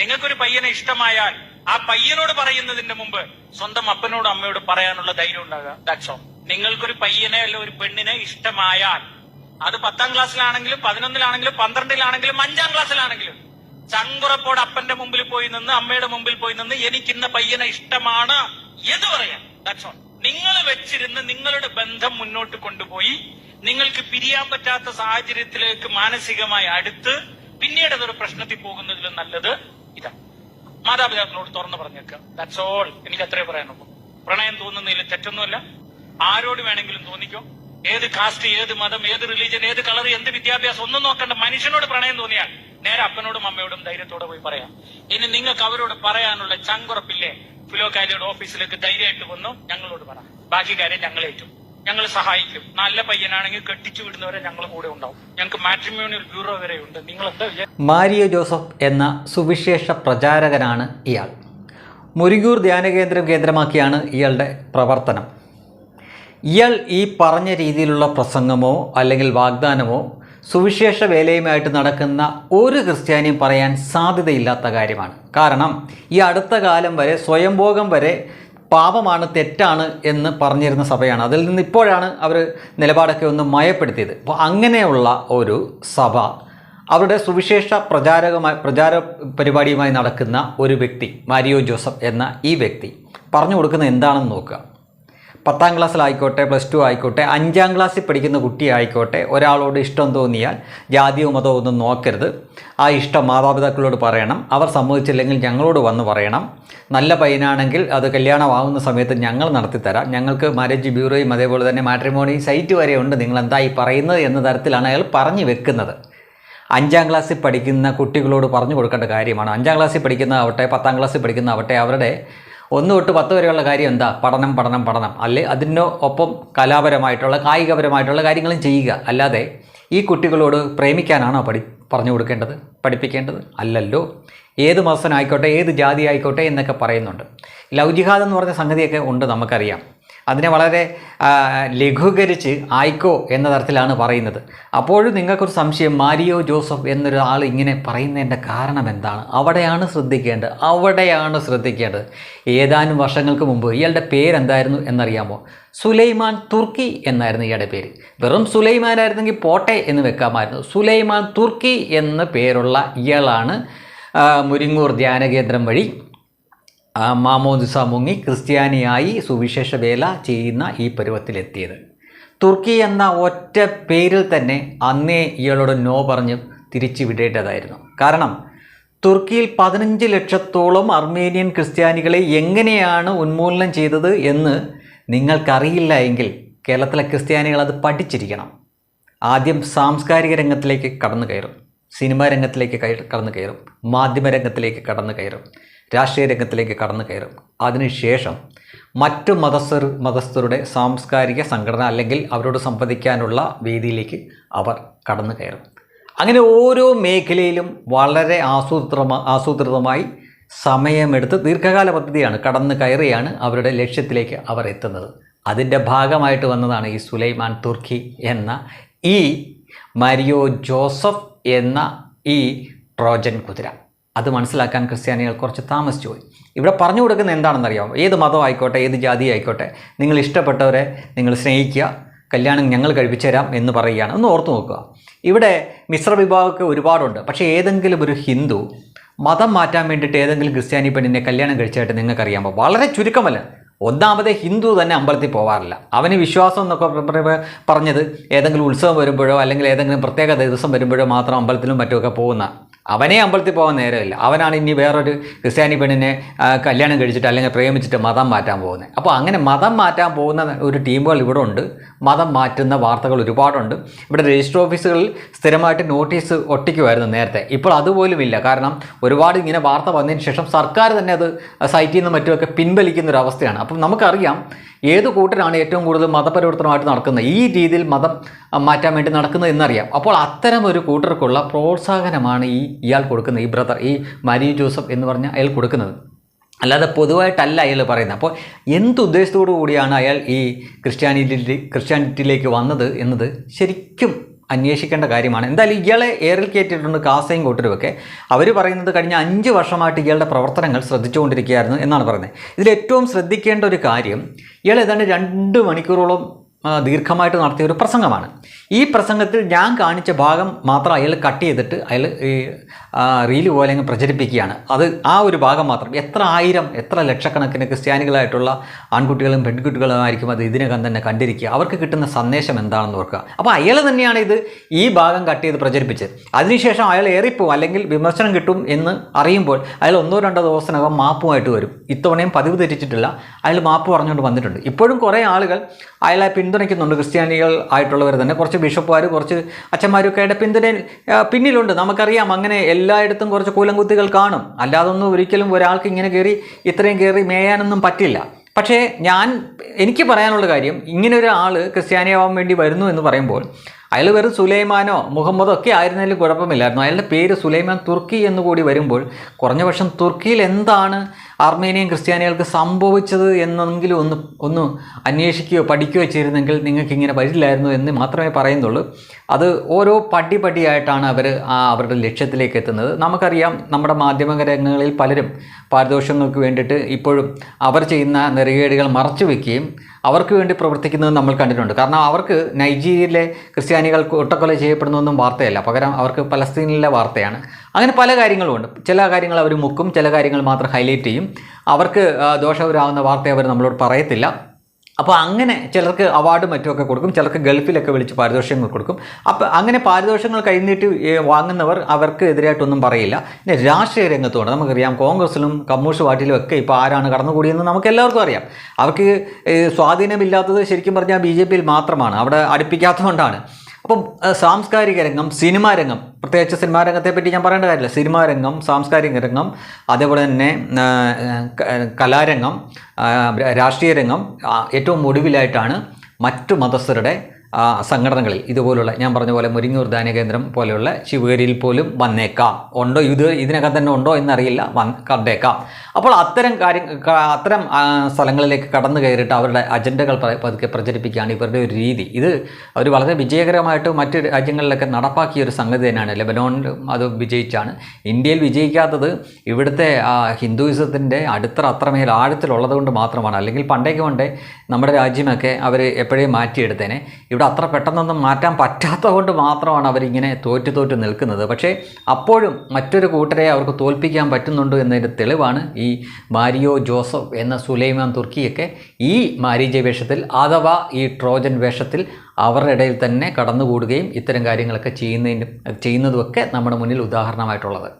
നിങ്ങൾക്കൊരു പയ്യനെ ഇഷ്ടമായാൽ ആ പയ്യനോട് പറയുന്നതിന്റെ മുമ്പ് സ്വന്തം അപ്പനോട് അമ്മയോട് പറയാനുള്ള ധൈര്യം ഉണ്ടാകുക ദാറ്റ്സ് നിങ്ങൾക്കൊരു പയ്യനെ അല്ല ഒരു പെണ്ണിനെ ഇഷ്ടമായാൽ അത് പത്താം ക്ലാസ്സിലാണെങ്കിലും പതിനൊന്നിലാണെങ്കിലും പന്ത്രണ്ടിലാണെങ്കിലും അഞ്ചാം ക്ലാസ്സിലാണെങ്കിലും ചങ്കുറപ്പോട് അപ്പന്റെ മുമ്പിൽ പോയി നിന്ന് അമ്മയുടെ മുമ്പിൽ പോയി നിന്ന് എനിക്കിന്ന പയ്യനെ ഇഷ്ടമാണ് എന്ന് പറയാം. ദാറ്റ്സ് നിങ്ങൾ വെച്ചിരുന്ന് നിങ്ങളുടെ ബന്ധം മുന്നോട്ട് കൊണ്ടുപോയി നിങ്ങൾക്ക് പിരിയാൻ പറ്റാത്ത സാഹചര്യത്തിലേക്ക് മാനസികമായി അടുത്ത് പിന്നീട് അതൊരു പ്രശ്നത്തിൽ പോകുന്നതിലും നല്ലത് ഇതാണ് മാതാപിതാക്കളോട് തുറന്നു പറഞ്ഞേക്കുക ദാറ്റ്സ് ഓൾ എനിക്ക് അത്രേ പറയാനുള്ളൂ. പ്രണയം തോന്നുന്നതിൽ തെറ്റൊന്നുമല്ല. ആരോട് വേണമെങ്കിലും തോന്നിക്കോ. ഏത് കാസ്റ്റ് ഏത് മതം ഏത് റിലീജിയൻ ഏത് കളർ എന്ത് വിദ്യാഭ്യാസം ഒന്നും നോക്കണ്ട. മനുഷ്യനോട് പ്രണയം തോന്നിയാൽ നേരെ അപ്പനോടും അമ്മയോടും ധൈര്യത്തോടെ പോയി പറയാം. ഇനി നിങ്ങൾക്ക് അവരോട് പറയാനുള്ള ചങ്കുറപ്പില്ലേ? ഫിലോകാലിയുടെ ഓഫീസിലേക്ക് ധൈര്യമായിട്ട് വന്നു. ഞങ്ങളോട് പറ. ബാക്കി കാര്യം ഞങ്ങൾ ഏറ്റു ഞങ്ങൾ സഹായിക്കും. നല്ല പയ്യനാണെങ്കിൽ കെട്ടിച്ചു വിടുന്നവരെ ഞങ്ങൾ കൂടെ ഉണ്ടാവും. ഞങ്ങൾക്ക് മാട്രിമോണിയൽ ബ്യൂറോ വരെ ഉണ്ട്. നിങ്ങൾ എന്താ? മാരിയോ ജോസഫ് എന്ന സുവിശേഷ പ്രചാരകനാണ് ഇയാൾ. മുരുകൂർ ധ്യാനകേന്ദ്രം കേന്ദ്രമാക്കിയാണ് ഇയാളുടെ പ്രവർത്തനം. ഇയാൾ ഈ പറഞ്ഞ രീതിയിലുള്ള പ്രസംഗമോ അല്ലെങ്കിൽ വാഗ്ദാനമോ സുവിശേഷ വേലയുമായിട്ട് നടക്കുന്ന ഒരു ക്രിസ്ത്യാനിയും പറയാൻ സാധ്യതയില്ലാത്ത കാര്യമാണ്. കാരണം ഈ അടുത്ത കാലം വരെ സ്വയംഭോഗം വരെ പാപമാണ് തെറ്റാണ് എന്ന് പറഞ്ഞിരുന്ന സഭയാണ്. അതിൽ നിന്ന് ഇപ്പോഴാണ് അവർ നിലപാടൊക്കെ ഒന്ന് മയപ്പെടുത്തിയത്. അപ്പോൾ അങ്ങനെയുള്ള ഒരു സഭ അവരുടെ സുവിശേഷ പ്രചാരകമായി പ്രചാര പരിപാടിയുമായി നടക്കുന്ന ഒരു വ്യക്തി മാരിയോ ജോസഫ് എന്ന ഈ വ്യക്തി പറഞ്ഞു കൊടുക്കുന്ന എന്താണെന്ന് നോക്കുക. പത്താം ക്ലാസ്സിലായിക്കോട്ടെ പ്ലസ് ടു ആയിക്കോട്ടെ അഞ്ചാം ക്ലാസ്സിൽ പഠിക്കുന്ന കുട്ടി ആയിക്കോട്ടെ ഒരാളോട് ഇഷ്ടം തോന്നിയാൽ ജാതിയോ മതമോ ഒന്നും നോക്കരുത്. ആ ഇഷ്ടം മാതാപിതാക്കളോട് പറയണം. അവർ സമ്മതിച്ചില്ലെങ്കിൽ ഞങ്ങളോട് വന്ന് പറയണം. നല്ല പയ്യനാണെങ്കിൽ അത് കല്യാണമാവുന്ന സമയത്ത് ഞങ്ങൾ നടത്തിത്തരാം. ഞങ്ങൾക്ക് മാരേജ് ബ്യൂറോയും അതേപോലെ തന്നെ മാട്രിമോണി സൈറ്റ് വരെ ഉണ്ട്. നിങ്ങൾ എന്തായി പറയുന്നത് എന്ന തരത്തിലാണ് അയാൾ പറഞ്ഞു വെക്കുന്നത്. അഞ്ചാം ക്ലാസ്സിൽ പഠിക്കുന്ന കുട്ടികളോട് പറഞ്ഞു കൊടുക്കേണ്ട കാര്യമാണ്. അഞ്ചാം ക്ലാസ്സിൽ പഠിക്കുന്നതാവട്ടെ പത്താം ക്ലാസ്സിൽ പഠിക്കുന്നതാവട്ടെ അവരുടെ ഒന്ന് തൊട്ട് പത്ത് വരെയുള്ള കാര്യം എന്താ? പഠനം പഠനം പഠനം. അല്ലെ അതിനോ ഒപ്പം കലാപരമായിട്ടുള്ള കായികപരമായിട്ടുള്ള കാര്യങ്ങളും ചെയ്യുക. അല്ലാതെ ഈ കുട്ടികളോട് പ്രേമിക്കാനാണോ പഠി പറഞ്ഞു കൊടുക്കേണ്ടത്? പഠിപ്പിക്കേണ്ടത്? അല്ലല്ലോ. ഏത് മതസ്ഥനായിക്കോട്ടെ ഏത് ജാതി ആയിക്കോട്ടെ എന്നൊക്കെ പറയുന്നുണ്ട്. ലവ് എന്ന് പറഞ്ഞ സംഗതിയൊക്കെ ഉണ്ട് നമുക്കറിയാം. അതിനെ വളരെ ലഘൂകരിച്ച് ആയിക്കോ എന്ന തരത്തിലാണ് പറയുന്നത്. അപ്പോഴും നിങ്ങൾക്കൊരു സംശയം മാരിയോ ജോസഫ് എന്നൊരാൾ ഇങ്ങനെ പറയുന്നതിന്റെ കാരണം എന്താണ്? അവിടെയാണ് ശ്രദ്ധിക്കേണ്ടത്. അവിടെയാണ് ശ്രദ്ധിക്കേണ്ടത്. ഏതാനും വർഷങ്ങൾക്ക് മുമ്പ് ഇയാളുടെ പേരെന്തായിരുന്നു എന്നറിയാമോ? സുലൈമാൻ തുർക്കി എന്നായിരുന്നു ഇയാളുടെ പേര്. വെറും സുലൈമാനായിരുന്നെങ്കിൽ പോട്ടെ എന്ന് വെക്കാമായിരുന്നു. സുലൈമാൻ തുർക്കി എന്ന പേരുള്ള ഇയാളാണ് മുരിങ്ങൂർ ധ്യാനകേന്ദ്രം വഴി മാമോദിസ മുങ്ങി ക്രിസ്ത്യാനിയായി സുവിശേഷ വേല ചെയ്യുന്ന ഈ പരുവത്തിലെത്തിയത്. തുർക്കി എന്ന ഒറ്റ പേരിൽ തന്നെ അന്നേ ഇയാളോട് നോ പറഞ്ഞ് തിരിച്ചു വിടേണ്ടതായിരുന്നു. കാരണം തുർക്കിയിൽ പതിനഞ്ച് ലക്ഷത്തോളം അർമേനിയൻ ക്രിസ്ത്യാനികളെ എങ്ങനെയാണ് ഉന്മൂലനം ചെയ്തത് എന്ന് നിങ്ങൾക്കറിയില്ല എങ്കിൽ കേരളത്തിലെ ക്രിസ്ത്യാനികൾ അത് പഠിച്ചിരിക്കണം. ആദ്യം സാംസ്കാരിക രംഗത്തിലേക്ക് കടന്നു കയറും. സിനിമാ രംഗത്തിലേക്ക് കടന്നു കയറും. മാധ്യമ രംഗത്തിലേക്ക് കടന്നു കയറും. രാഷ്ട്രീയ രംഗത്തിലേക്ക് കടന്നു കയറും. അതിനുശേഷം മറ്റു മതസ്ഥർ മതസ്ഥരുടെ സാംസ്കാരിക സംഘടന അല്ലെങ്കിൽ അവരോട് സംവദിക്കാനുള്ള വേദിയിലേക്ക് അവർ കടന്നു കയറും. അങ്ങനെ ഓരോ മേഖലയിലും വളരെ ആസൂത്രിതമാ ആസൂത്രിതമായി സമയമെടുത്ത് ദീർഘകാല പദ്ധതിയാണ് കടന്നു കയറിയാണ് അവരുടെ ലക്ഷ്യത്തിലേക്ക് അവർ എത്തുന്നത്. അതിന്റെ ഭാഗമായിട്ട് വന്നതാണ് ഈ സുലൈമാൻ തുർക്കി എന്ന ഈ മരിയോ ജോസഫ് എന്ന ഈ ട്രോജൻ കുതിര. അത് മനസ്സിലാക്കാൻ ക്രിസ്ത്യാനികൾ കുറച്ച് താമസിച്ചു പോയി. ഇവിടെ പറഞ്ഞു കൊടുക്കുന്നത് എന്താണെന്നറിയാമോ? ഏത് മതം ആയിക്കോട്ടെ ഏത് ജാതി ആയിക്കോട്ടെ നിങ്ങൾ ഇഷ്ടപ്പെട്ടവരെ നിങ്ങൾ സ്നേഹിക്കുക കല്യാണം ഞങ്ങൾ കഴിപ്പിച്ചു തരാം എന്ന് പറയുകയാണ്. ഒന്ന് ഓർത്തു നോക്കുക. ഇവിടെ മിശ്ര വിഭാഗമൊക്കെ ഒരുപാടുണ്ട്. പക്ഷേ ഏതെങ്കിലും ഒരു ഹിന്ദു മതം മാറ്റാൻ വേണ്ടിയിട്ട് ഏതെങ്കിലും ക്രിസ്ത്യാനി പെണ്ണിനെ കല്യാണം കഴിച്ചതായിട്ട് നിങ്ങൾക്കറിയാമോ? വളരെ ചുരുക്കമല്ല. ഒന്നാമതേ ഹിന്ദു തന്നെ അമ്പലത്തിൽ പോകാറില്ല അവന് വിശ്വാസം എന്നൊക്കെ പറഞ്ഞത് ഏതെങ്കിലും ഉത്സവം വരുമ്പോഴോ അല്ലെങ്കിൽ ഏതെങ്കിലും പ്രത്യേക ദിവസം വരുമ്പോഴോ മാത്രം അമ്പലത്തിലും മറ്റുമൊക്കെ പോകുന്ന അവനെ അമ്പലത്തിൽ പോകാൻ നേരമില്ല. അവനാണ് ഇനി വേറൊരു ക്രിസ്ത്യാനി പെണ്ണിനെ കല്യാണം കഴിച്ചിട്ട് അല്ലെങ്കിൽ പ്രേമിച്ചിട്ട് മതം മാറ്റാൻ പോകുന്നത്. അപ്പോൾ അങ്ങനെ മതം മാറ്റാൻ പോകുന്ന ഒരു ടീമുകൾ ഇവിടെ ഉണ്ട്. മതം മാറ്റുന്ന വാർത്തകൾ ഒരുപാടുണ്ട്. ഇവിടെ രജിസ്റ്റർ ഓഫീസുകളിൽ സ്ഥിരമായിട്ട് നോട്ടീസ് ഒട്ടിക്കുമായിരുന്നു നേരത്തെ. ഇപ്പോൾ അതുപോലും ഇല്ല. കാരണം ഒരുപാട് ഇങ്ങനെ വാർത്ത വന്നതിന് ശേഷം സർക്കാർ തന്നെ അത് സൈറ്റിൽ നിന്നും മറ്റുമൊക്കെ പിൻവലിക്കുന്ന ഒരു അവസ്ഥയാണ്. അപ്പം നമുക്കറിയാം ഏത് കൂട്ടരാണ് ഏറ്റവും കൂടുതൽ മതപരിവർത്തനമായിട്ട് നടക്കുന്നത്? ഈ രീതിയിൽ മതം മാറ്റാൻ വേണ്ടി നടക്കുന്നത് എന്നറിയാം. അപ്പോൾ അത്തരം ഒരു കൂട്ടർക്കുള്ള പ്രോത്സാഹനമാണ് ഈ ഇയാൾ കൊടുക്കുന്നത് ഈ ബ്രദർ ഈ മരി ജോസഫ് എന്ന് പറഞ്ഞ അയാൾ കൊടുക്കുന്നത്. അല്ലാതെ പൊതുവായിട്ടല്ല അയാൾ പറയുന്നത്. അപ്പോൾ എന്ത് ഉദ്ദേശത്തോടു കൂടിയാണ് അയാൾ ഈ ക്രിസ്ത്യാനിറ്റി ക്രിസ്ത്യാനിറ്റിയിലേക്ക് വന്നത് എന്നത് ശരിക്കും അന്വേഷിക്കേണ്ട കാര്യമാണ്. എന്തായാലും ഇയാളെ എയറിൽ കയറ്റിയിട്ടുണ്ട് കാസയും കൂട്ടരുമൊക്കെ. അവർ പറയുന്നത് കഴിഞ്ഞ അഞ്ച് വർഷമായിട്ട് ഇയാളുടെ പ്രവർത്തനങ്ങൾ ശ്രദ്ധിച്ചുകൊണ്ടിരിക്കുകയായിരുന്നു എന്നാണ് പറയുന്നത്. ഇതിൽ ഏറ്റവും ശ്രദ്ധിക്കേണ്ട ഒരു കാര്യം ഇയാൾ ഏതാണ്ട് രണ്ട് മണിക്കൂറോളം ദീർഘമായിട്ട് നടത്തിയ ഒരു പ്രസംഗമാണ്. ഈ പ്രസംഗത്തിൽ ഞാൻ കാണിച്ച ഭാഗം മാത്രം അയാൾ കട്ട് ചെയ്തിട്ട് അയാൾ ഈ റീൽ പോലെ അങ്ങ് പ്രചരിപ്പിക്കുകയാണ്. അത് ആ ഒരു ഭാഗം മാത്രം. എത്ര ആയിരം എത്ര ലക്ഷക്കണക്കിന് ക്രിസ്ത്യാനികളായിട്ടുള്ള ആൺകുട്ടികളും പെൺകുട്ടികളുമായിരിക്കും അത് ഇതിനകം തന്നെ കണ്ടിരിക്കുക. അവർക്ക് കിട്ടുന്ന സന്ദേശം എന്താണെന്ന് ഓർക്കുക. അപ്പോൾ അയാൾ തന്നെയാണ് ഇത് ഈ ഭാഗം കട്ട് ചെയ്ത് പ്രചരിപ്പിച്ചത്. അതിനുശേഷം അയാൾ ഏറിപ്പോവും അല്ലെങ്കിൽ വിമർശനം കിട്ടും എന്ന് അറിയുമ്പോൾ അയാൾ ഒന്നോ രണ്ടോ ദിവസത്തിനകം മാപ്പുമായിട്ട് വരും. ഇത്തവണയും പതിവ് തെറ്റിച്ചിട്ടില്ല. അയാൾ മാപ്പ് പറഞ്ഞുകൊണ്ട് വന്നിട്ടുണ്ട്. ഇപ്പോഴും കുറേ ആളുകൾ അയാളെ പിന്തുണയ്ക്കുന്നുണ്ട്. ക്രിസ്ത്യാനികൾ ആയിട്ടുള്ളവർ തന്നെ. കുറച്ച് ബിഷപ്പുമാർ കുറച്ച് അച്ഛന്മാരൊക്കെ ആയിട്ട് പിന്തുണ പിന്നിലുണ്ട്. നമുക്കറിയാം അങ്ങനെ എല്ലായിടത്തും കുറച്ച് കൂലംകുത്തികൾ കാണും. അല്ലാതൊന്നും ഒരിക്കലും ഒരാൾക്ക് ഇങ്ങനെ കയറി ഇത്രയും കയറി മേയാനൊന്നും പറ്റില്ല. പക്ഷേ ഞാൻ എനിക്ക് പറയാനുള്ള കാര്യം ഇങ്ങനെ ഒരാൾ ക്രിസ്ത്യാനിയാവാൻ വേണ്ടി വരുന്നു എന്ന് പറയുമ്പോൾ അയാൾ വെറും സുലൈമാനോ മുഹമ്മദോ ഒക്കെ ആയിരുന്നാലും കുഴപ്പമില്ലായിരുന്നു. അയാളുടെ പേര് സുലൈമാൻ തുർക്കി എന്ന് കൂടി വരുമ്പോൾ കുറഞ്ഞ പക്ഷം തുർക്കിയിൽ എന്താണ് അർമേനിയൻ ക്രിസ്ത്യാനികൾക്ക് സംഭവിച്ചത് എന്നെങ്കിലും ഒന്ന് ഒന്ന് അന്വേഷിക്കുകയോ പഠിക്കുകയോ ചെയ്തിരുന്നെങ്കിൽ നിങ്ങൾക്ക് ഇങ്ങനെ വരില്ലായിരുന്നു എന്ന് മാത്രമേ പറയുന്നുള്ളൂ. അത് ഓരോ പടി പടിയായിട്ടാണ് അവർ ആ അവരുടെ ലക്ഷ്യത്തിലേക്ക് എത്തുന്നത്. നമുക്കറിയാം നമ്മുടെ മാധ്യമ രംഗങ്ങളിൽ പലരും പാരിതോഷങ്ങൾക്ക് വേണ്ടിയിട്ട് ഇപ്പോഴും അവർ ചെയ്യുന്ന നെറികേടുകൾ മറച്ചു വയ്ക്കുകയും അവർക്ക് വേണ്ടി പ്രവർത്തിക്കുന്നത് നമ്മൾ കണ്ടിട്ടുണ്ട്. കാരണം അവർക്ക് നൈജീരിയയിലെ ക്രിസ്ത്യാനികൾ ഒട്ടക്കൊല ചെയ്യപ്പെടുന്നൊന്നും വാർത്തയല്ല. പകരം അവർക്ക് പലസ്തീനിലെ വാർത്തയാണ്. അങ്ങനെ പല കാര്യങ്ങളുമുണ്ട് ചില കാര്യങ്ങൾ അവർ മുക്കും ചില കാര്യങ്ങൾ മാത്രം ഹൈലൈറ്റ് ചെയ്യും. അവർക്ക് ആ, ദോഷകരാകുന്ന വാർത്ത അവർ നമ്മളോട് പറയത്തില്ല. അപ്പോൾ അങ്ങനെ ചിലർക്ക് അവാർഡും മറ്റുമൊക്കെ കൊടുക്കും. ചിലർക്ക് ഗൾഫിലൊക്കെ വിളിച്ച് പാരിതോഷികങ്ങൾ കൊടുക്കും. അപ്പോൾ അങ്ങനെ പാരിതോഷികങ്ങൾ കൈനീട്ടി വാങ്ങുന്നവർ അവർക്ക് എതിരായിട്ടൊന്നും പറയില്ല. പിന്നെ രാഷ്ട്രീയ രംഗത്തുണ്ട്. നമുക്കറിയാം കോൺഗ്രസിലും കമ്മ്യൂണിസ്റ്റ് പാർട്ടിയിലും ഒക്കെ ഇപ്പോൾ ആരാണ് കടന്നുകൂടിയെന്ന് നമുക്ക് എല്ലാവർക്കും അറിയാം. അവർക്ക് സ്വാധീനമില്ലാത്തത് ശരിക്കും പറഞ്ഞാൽ ബി ജെ പിയിൽ മാത്രമാണ്. അവിടെ അടുപ്പിക്കാത്തതുകൊണ്ടാണ്. അപ്പം സാംസ്കാരിക രംഗം സിനിമാ രംഗം പ്രത്യേകിച്ച് സിനിമാ രംഗത്തെ പറ്റി ഞാൻ പറയേണ്ട കാര്യമില്ല. സിനിമാ രംഗം സാംസ്കാരിക രംഗം അതേപോലെ തന്നെ കലാരംഗം രാഷ്ട്രീയ രംഗം ഏറ്റവും ഒടുവിലായിട്ടാണ് മറ്റു മതസ്ഥരുടെ സംഘടനകളിൽ ഇതുപോലുള്ള ഞാൻ പറഞ്ഞ പോലെ മുരിങ്ങൂർ ധാന്യ കേന്ദ്രം പോലെയുള്ള ശിവഗിരിയിൽ പോലും വന്നേക്കാം. ഉണ്ടോ ഇത്? ഇതിനകം തന്നെ ഉണ്ടോ എന്നറിയില്ല. വന്ന് കണ്ടേക്കാം. അപ്പോൾ അത്തരം കാര്യം അത്തരം സ്ഥലങ്ങളിലേക്ക് കടന്നു കയറിയിട്ട് അവരുടെ അജണ്ടകൾ പതുക്കെ പ്രചരിപ്പിക്കുകയാണ് ഇവരുടെ ഒരു രീതി. ഇത് അവർ വളരെ വിജയകരമായിട്ട് മറ്റ് രാജ്യങ്ങളിലൊക്കെ നടപ്പാക്കിയ ഒരു സംഗതി തന്നെയാണ്. ലെബനോണിലും അത് വിജയിച്ചാണ്. ഇന്ത്യയിൽ വിജയിക്കാത്തത് ഇവിടുത്തെ ഹിന്ദുയിസത്തിന്റെ അടിത്തറ അത്രമേൽ ആഴത്തിലുള്ളത് കൊണ്ട് മാത്രമാണ്. അല്ലെങ്കിൽ പണ്ടേക്ക് പണ്ടേ നമ്മുടെ രാജ്യമൊക്കെ അവർ എപ്പോഴേ മാറ്റിയെടുത്തേനെ. ഇവിടെ അത്ര പെട്ടെന്നൊന്നും മാറ്റാൻ പറ്റാത്തത് കൊണ്ട് മാത്രമാണ് അവരിങ്ങനെ തോറ്റു തോറ്റ് നിൽക്കുന്നത്. പക്ഷേ അപ്പോഴും മറ്റൊരു കൂട്ടരെ അവർക്ക് തോൽപ്പിക്കാൻ പറ്റുന്നുണ്ട് എന്നതിന്റെ തെളിവാണ് ഈ മാരിയോ ജോസഫ് എന്ന സുലൈമാൻ തുർക്കിയൊക്കെ ഈ മാരീജ വേഷത്തിൽ അഥവാ ഈ ട്രോജൻ വേഷത്തിൽ അവരുടെ ഇടയിൽ തന്നെ കടന്നുകൂടുകയും ഇത്തരം കാര്യങ്ങളൊക്കെ ചെയ്യുന്നതിനും ചെയ്യുന്നതുമൊക്കെ നമ്മുടെ മുന്നിൽ ഉദാഹരണമായിട്ടുള്ളത്.